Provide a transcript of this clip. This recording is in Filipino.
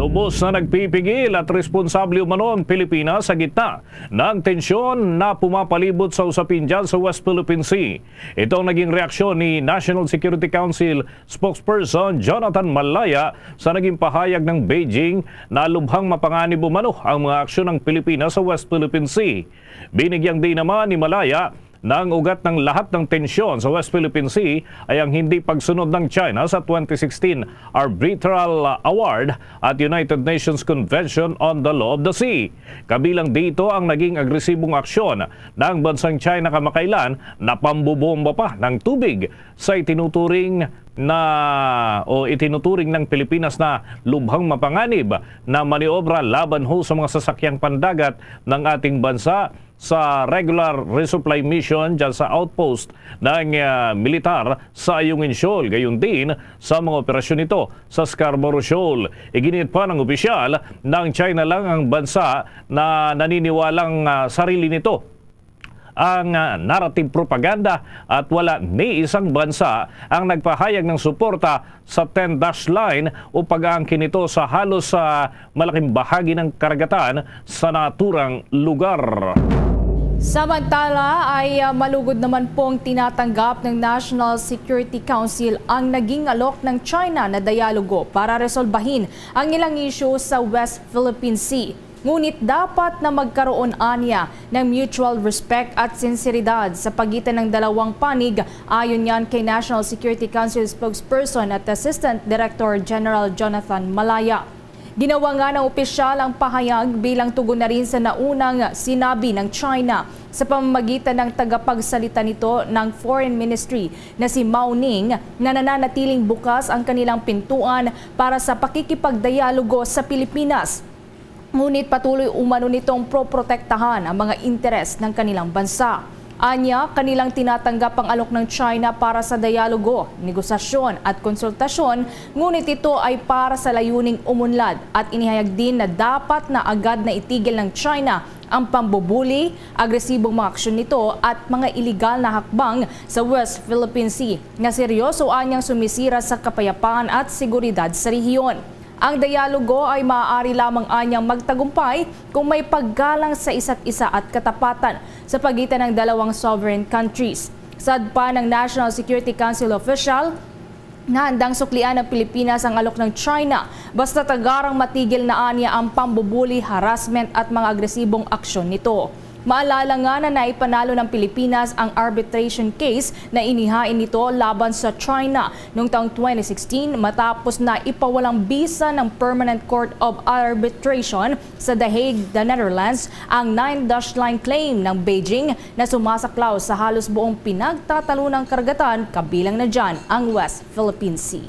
Lubos na nagpipigil at responsable umano ang Pilipinas sa gitna ng tensyon na pumapalibot sa usapin dyan sa West Philippine Sea. Ito ang naging reaksyon ni National Security Council spokesperson Jonathan Malaya sa naging pahayag ng Beijing na lubhang mapanganib umano ang mga aksyon ng Pilipinas sa West Philippine Sea. Binigyang din naman ni Malaya na ang ugat ng lahat ng tensyon sa West Philippine Sea ay ang hindi pagsunod ng China sa 2016 Arbitral Award at United Nations Convention on the Law of the Sea. Kabilang dito ang naging agresibong aksyon ng bansang China kamakailan na pambubomba pa ng tubig sa itinuturing na o itinuturing ng Pilipinas na lubhang mapanganib na maniobra laban ho sa mga sasakyang pandagat ng ating bansa sa regular resupply mission dyan sa outpost ng uh, militar sa Ayungin Shoal. Gayon din sa mga operasyon nito sa Scarborough Shoal. Iginit pa ng opisyal ng China lang ang bansa na naniniwalang uh, sarili nito ang uh, narrative propaganda at wala ni isang bansa ang nagpahayag ng suporta sa 10-dash line o pag-aangkin nito sa halos sa malaking bahagi ng karagatan sa naturang lugar. Samantala ay uh, malugod naman pong tinatanggap ng National Security Council ang naging alok ng China na dialogo para resolbahin ang ilang isyu sa West Philippine Sea. Ngunit dapat na magkaroon anya ng mutual respect at sinseridad sa pagitan ng dalawang panig ayon yan kay National Security Council spokesperson at Assistant Director General Jonathan Malaya. Ginawa nga ng opisyal ang pahayag bilang tugon na rin sa naunang sinabi ng China sa pamamagitan ng tagapagsalita nito ng Foreign Ministry na si Mao Ning na nananatiling bukas ang kanilang pintuan para sa pakikipagdialogo sa Pilipinas. Ngunit patuloy umano nitong proprotektahan ang mga interes ng kanilang bansa. Anya, kanilang tinatanggap ang alok ng China para sa dialogo, negosasyon at konsultasyon, ngunit ito ay para sa layuning umunlad at inihayag din na dapat na agad na itigil ng China ang pambubuli, agresibong mga aksyon nito at mga iligal na hakbang sa West Philippine Sea na seryoso anyang sumisira sa kapayapaan at seguridad sa rehiyon. Ang dialogo ay maaari lamang anyang magtagumpay kung may paggalang sa isa't isa at katapatan sa pagitan ng dalawang sovereign countries. Sad pa ng National Security Council official, na handang suklian ng Pilipinas ang alok ng China basta tagarang matigil na anya ang pambubuli, harassment at mga agresibong aksyon nito. Maalala na naipanalo ng Pilipinas ang arbitration case na inihain nito laban sa China noong taong 2016 matapos na ipawalang bisa ng Permanent Court of Arbitration sa The Hague, the Netherlands, ang 9-dash line claim ng Beijing na sumasaklaw sa halos buong pinagtatalunang karagatan kabilang na dyan ang West Philippine Sea.